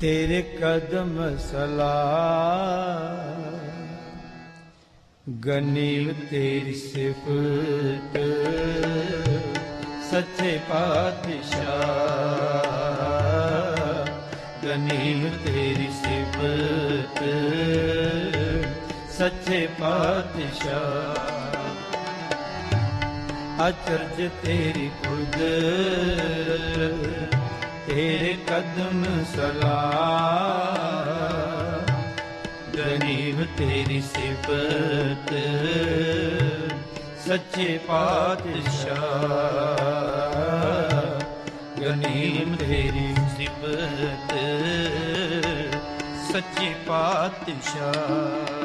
ਤੇਰੇ ਕਦਮ ਸਲਾ ਗਨੀਮ ਤੇਰੀ ਸਿਫਤ, ਸੱਚੇ ਪਾਤਸ਼ਾਹ। ਗਨੀਮ ਤੇਰੀ ਸਿਫਤ, ਸੱਚੇ ਪਾਤਸ਼ਾਹ। ਅਚਰਜ ਤੇਰੀ ਕੁਦਰਤ ਤੇਰੇ ਕਦਮ ਸਲਾ ਗਨੀਮ ਤੇਰੀ ਸਿਫਤ ਸੱਚੇ ਪਾਤਸ਼ਾਹ। ਗਨੀਮ ਤੇਰੀ ਸਿਫਤ ਸੱਚੇ ਪਾਤਸ਼ਾਹ।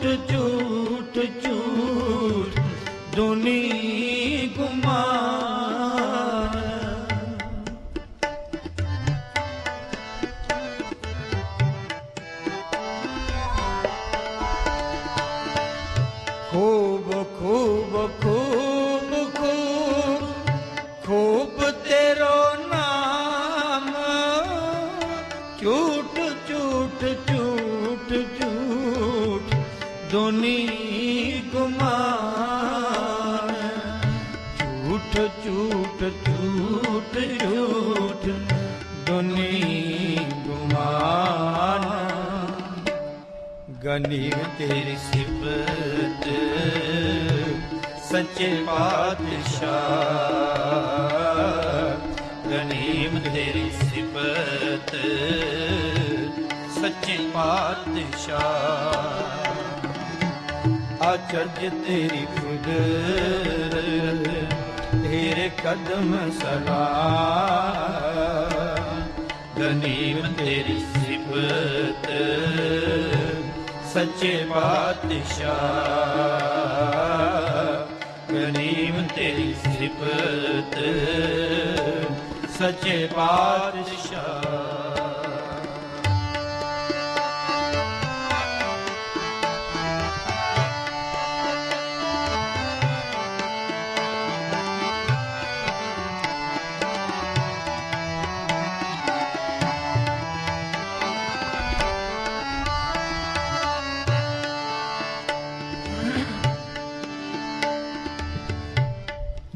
ছোট ਗਨੀਮ ਤੇਰੀ ਸਿਫਤ, ਸੱਚੇ ਪਾਤਸ਼ਾਹ। ਗਨੀਮ ਤੇਰੀ ਸਿਫਤ, ਸੱਚੇ ਪਾਤਸ਼ਾਹ। ਅਚਰਜ ਤੇਰੀ ਕੁਦਰਤ ਤੇਰੇ ਕਦਮ ਸਲਾ ਗਨੀਮ ਤੇਰੀ ਸਿਫਤ ਸੱਚੇ ਪਾਤਸ਼ਾਹ। ਗਨੀਮ ਤੇਰੀ ਸਿਫਤ। ਸੱਚੇ ਪਾਤਸ਼ਾਹ।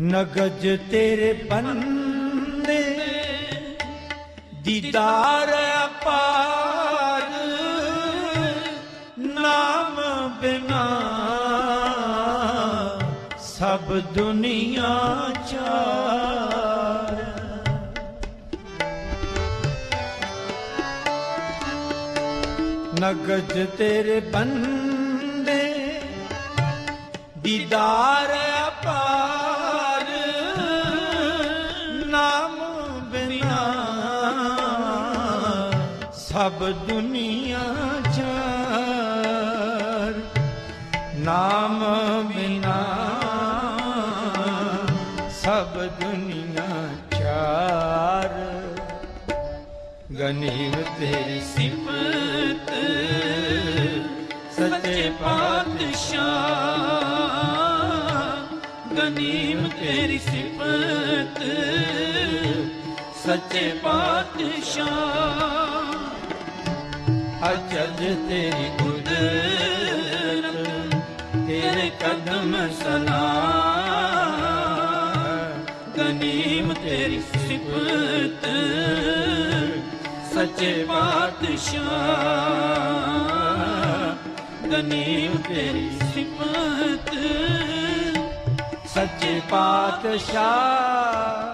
ਨਗਜ ਤੇਰੇ ਬੰਦੇ ਦੀਦਾਰ ਅਪਾਰ ਨਾਮ ਬਿਨਾ ਸਭ ਦੁਨੀਆ ਚਾਰ। ਨਗਜ ਤੇਰੇ ਬੰਦੇ ਦੀਦਾਰ ਦੁਨੀਆ ਚਾਰ, ਨਾਮ ਬਿਨਾ ਸਭ ਦੁਨੀਆ ਚਾਰ। ਗਨੀਮ ਤੇਰੀ ਸਿਫਤ, ਸੱਚੇ ਪਾਤਸ਼ਾਹ। ਗਨੀਮ ਤੇਰੀ ਸਿਫਤ, ਸੱਚੇ ਪਾਤਸ਼ਾਹ। ਅਜਦ ਤੇਰੀ ਕੁਦਰਤ, ਤੇਰੇ ਕਦਮ ਸਲਾ ਗਨੀਮ ਤੇਰੀ ਸਿਫਤ, ਸੱਚੇ ਪਾਤਸ਼ਾਹ। ਗਨੀਮ ਤੇਰੀ ਸਿਫਤ, ਸੱਚੇ ਪਾਤਸ਼ਾਹ।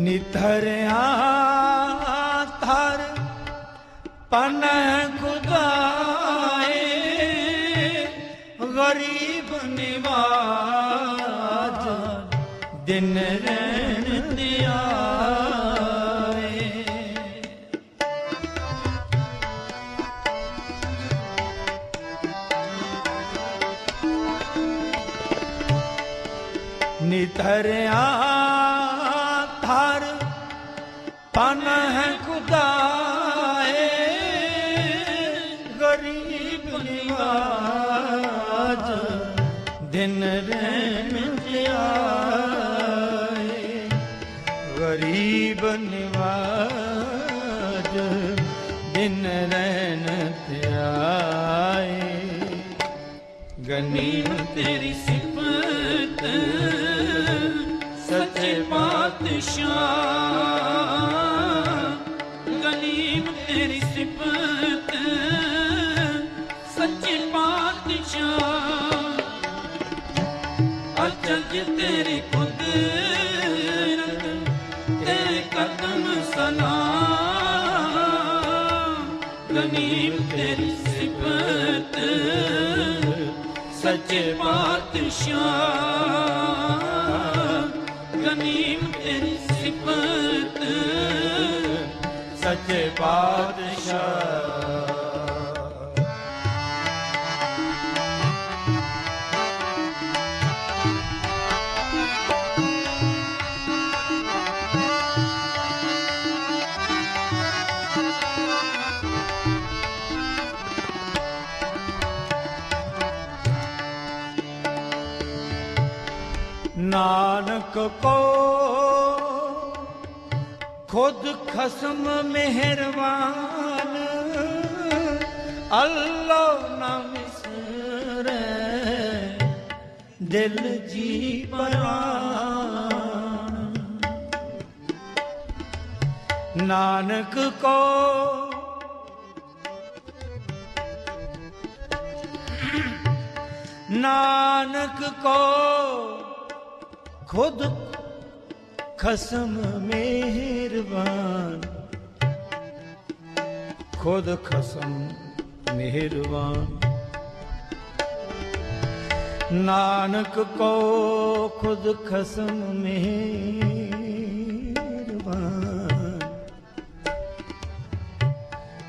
ਨਿਥਰਿਆ ਥਰ ਪਨ ਖੁਦਾਏ ਗਰੀਬ ਨਿਵਾਜ ਦਿਨ ਰਹਿਣ ਦਿਆਏ ਨਿਤਰਿਆ ਗਰੀਬ ਨਿਵਾਜ ਦਿਨ ਰਹਿਣ ਆਏ। ਗਰੀਬ ਨਿਵਾਜ ਦਿਨ ਰਹਿਣ ਆਏ। ਗਨੀਮ ਤੇਰੀ ਗਨੀਮ ਤੇਰੀ ਸਿਫਤ ਸੱਚੇ ਪਾਤਸ਼ਾਹ। ਗਨੀਮ ਤੇਰੀ ਸਿਫਤ ਸੱਚੇ ਪਾਤਸ਼ਾਹ। ਨਾਨਕ ਕੋ ਖੁਦ ਖਸਮ ਮਿਹਰਬਾਨ। ਅੱਲਾ ਨਾ ਵਿਸਰੇ ਦਿਲ ਜੀ ਪਰਾਨ ਨਾਨਕ ਕੋ ਨਾਨਕ ਕੋ ਖੁਦ ਖਸਮ ਮਿਹਰਬਾਨ ਖੁਦ ਖਸਮ ਮਿਹਰਬਾਨ ਨਾਨਕ ਕੋ ਖੁਦ ਖਸਮ ਮਿਹਰਬਾਨ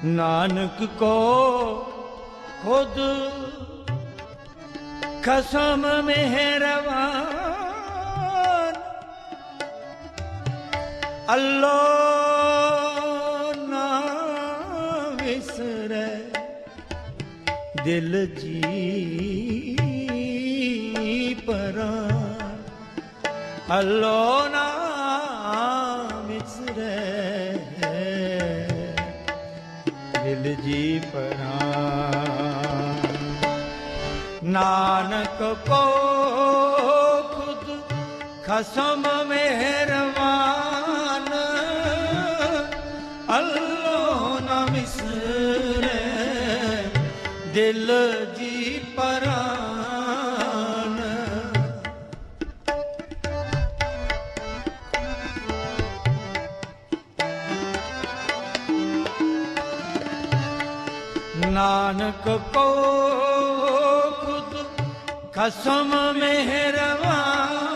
ਨਾਨਕ ਕੋ ਖੁਦ ਖਸਮ ਮਿਹਰਬਾਨ ਅੱਲਾ ਨਾ ਵਿਸਰੇ, ਦਿਲ ਜੀ ਪਰਾ। ਅੱਲਾ ਨਾ ਵਿਸਰੇ, ਦਿਲ ਜੀ ਪਰਾ। ਨਾਨਕ ਕੋ ਖੁਦ ਖਸਮ ਮਿਹਰਬਾਨ। ਦਿਲ ਜੀ ਪਰਾਨ। ਨਾਨਕ ਕੋ ਖੁਦ ਖਸਮ ਮਿਹਰਬਾਨ।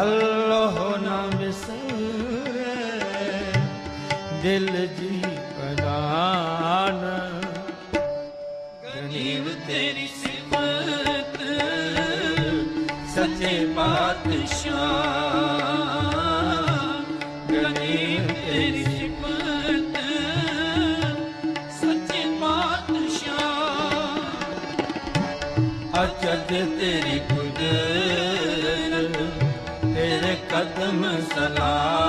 ਅੱਲਾ ਨਾ ਵਿਸਰੇ ਦਿਲ ਜੀ ਪਰਾਨ ਗਨੀਮ ਤੇਰੀ ਸਿਫਤ, ਸੱਚੇ ਪਾਤਸ਼ਾਹ। ਗਨੀਮ ਤੇਰੀ ਸਿਫਤ, ਸੱਚੇ ਪਾਤਸ਼ਾਹ। ਅਚਜ ਤੇਰੀ ਸਲਾਮ